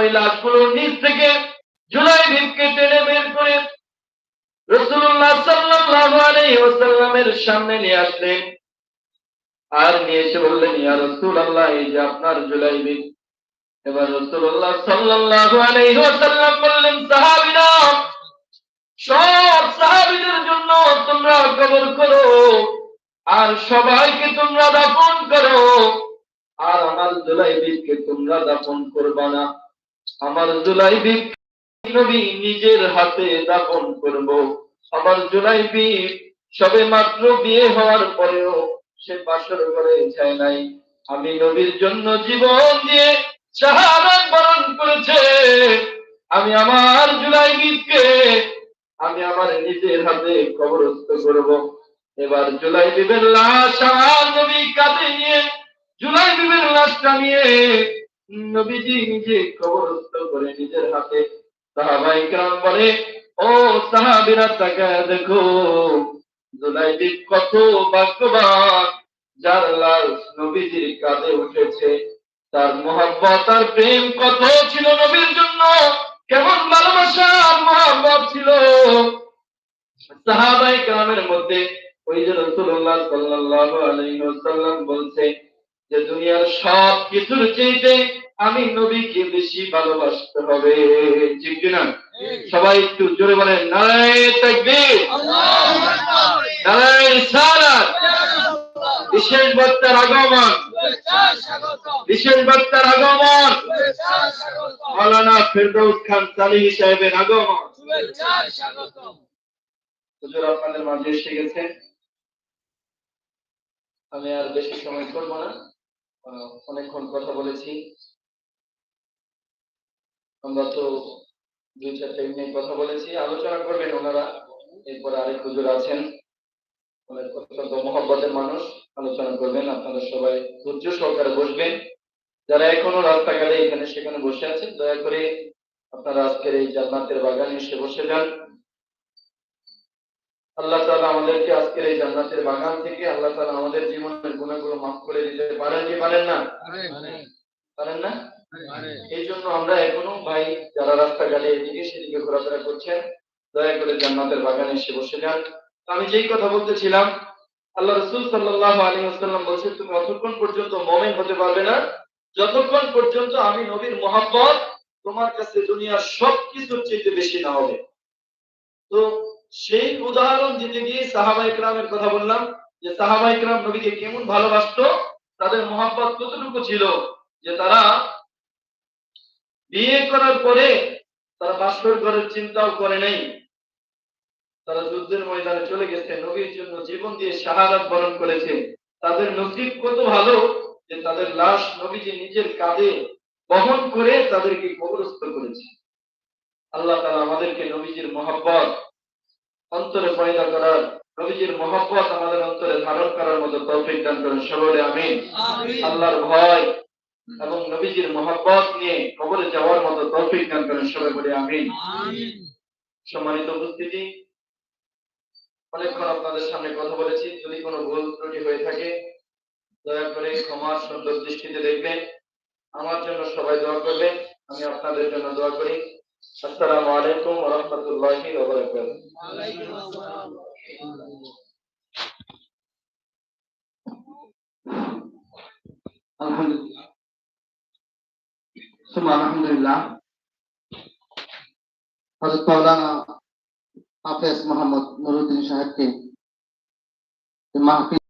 ওই লাশগুলোর নিচ থেকে জুলাই টেনে বের করে সামনে নিয়ে আসলেন। আর নিয়ে এসে বললেন, ইয়া রাসূলুল্লাহ, এই যে আপনার জুলাই ভিত এবার রসুল্লাহ আলাইহি বললেন সব সাহাবীদের জন্য তোমরা কবর করো, আর সবাইকে তোমরা দাফন করো, আর আমার জুলাই তোমরা দাফন করবা না। আমার জুলাইবিব নবী নিজের হাতে দাফন করব। আমার জুলাইবিব সবে মাত্র বিয়ে হওয়ার পরেও সে বাসর ঘরে যায় নাই। আমি নবীর জন্য জীবন দিয়ে শাহাদাত বরণ করেছে। আমি আমার জুলাই জুলাইবিবকে আমি আমার নিজের হাতে কবরস্থ করব। এবার জুলাই বিবের লাশ আমার নবী কাঁধে নিয়ে জুলাই বিবের লাশটা নিয়ে নবীজি নিজে কবরস্থ করে নিজের হাতে সাহাবাই کرام বলে, ও সাহাবীরা তাকায় দেখো। জুলাইবি কত ভাগ্যবান, যার লাল নবীজির কাঁধে উঠেছে। তার মোহাম্মত তার প্রেম কত ছিল নবীর জন্য? কেমন ভালোবাসা আর মহাব্বত ছিল? সাহাবাই کرامের মধ্যে ওই যে রসুল্লাহ সাল্লাহ আলহিহাল্লাম বলছে যে, দুনিয়ার সব কিছুর চেয়েতে আমি নবীকে বেশি ভালোবাসতে হবে। ঠিক কিনা? সবাই একটু জোরে বলেন নারায়ে তাকবীর নারায়ে বিশেষ বক্তার আগমন বিশেষ বক্তার আগমন। ফেরদৌস খান সাহেবের আগমন। হুজুর আপনাদের মাঝে এসে গেছে। আমি আর বেশি সময় করব না। অনেকক্ষণ কথা বলেছি। আমরা তো দুই চারটা নিয়ে কথা বলেছি আলোচনা করবেন ওনারা। এরপর আরেক হুজুর আছেন অনেক অত্যন্ত মহব্বতের মানুষ আলোচনা করবেন আপনারা সবাই ধৈর্য সহকারে বসবেন। যারা এখনও রাস্তাঘাটে এখানে সেখানে বসে আছেন দয়া করে আপনারা আজকের এই জান্নাতের বাগানে এসে বসে যান। আল্লাহ তালা আমাদেরকে আজকের এই জান্নাতের বাগান থেকে আল্লাহ তাআলা আমাদের জীবনের গুণাগুলো মাফ করে দিতে পারেন কি পারেন না? পারেন না? এই জন্য আমরা এখনও ভাই যারা এদিকে সেদিকে ঘোরাফেরা করছেন, দয়া করে জান্নাতের বাগানে এসে বসে যান। আমি যেই কথা বলতেছিলাম, আল্লাহ রসুল সাল্লাহ আলী বলছে, তুমি অতক্ষণ পর্যন্ত মমেন হতে পারবে না। যতক্ষণ পর্যন্ত আমি নবীর মোহাম্মত তোমার কাছে দুনিয়ার সব চেয়ে বেশি না হবে। তো সেই উদাহরণ দিতে গিয়ে সাহাবা ইকরামের কথা বললাম যে সাহাবা ইকরাম নবীকে কেমন ভালোবাসতো? তাদের মোহাম্মত কতটুকু ছিল? যে তারা বিয়ে করার পরে তারা বাসর ঘরের চিন্তাও করে নাই। তারা যুদ্ধের ময়দানে চলে গেছে নবীর জন্য জীবন দিয়ে শাহাদাত বরণ করেছে। তাদের নসিব কত ভালো যে তাদের লাশ নবীজি নিজের কাঁধে বহন করে তাদেরকে কবরস্থ করেছে। আল্লাহ তাআলা আমাদেরকে নবীজির মহব্বত অন্তরে পয়দা করার নবীজির মহব্বত আমাদের অন্তরে ধারণ করার মতো তৌফিক দান করেন। সবরে আমিন। আল্লাহর ভয় এবং নবীজির মহব্বত নিয়ে কবরে যাওয়ার মতো তৌফিক দান করেন সবাই বলে আমিন। সম্মানিত উপস্থিতি অনেকক্ষণ আপনাদের সামনে কথা বলেছি যদি কোনো ভুল ত্রুটি হয়ে থাকে দয়া করে ক্ষমার সুন্দর দৃষ্টিতে দেখবেন। আমার জন্য সবাই দোয়া করবেন আমি আপনাদের জন্য দোয়া করি। আসসালামু আলাইকুম ওয়া রাহমাতুল্লাহি ওয়া বারাকাতুহু আলহামদুলিল্লাহ। সুমা আলহামদুলিল্লাহ হযরত মাওলানা হাফেজ মোহাম্মদ নুরুদ্দিন সাহেবকে মাহফিল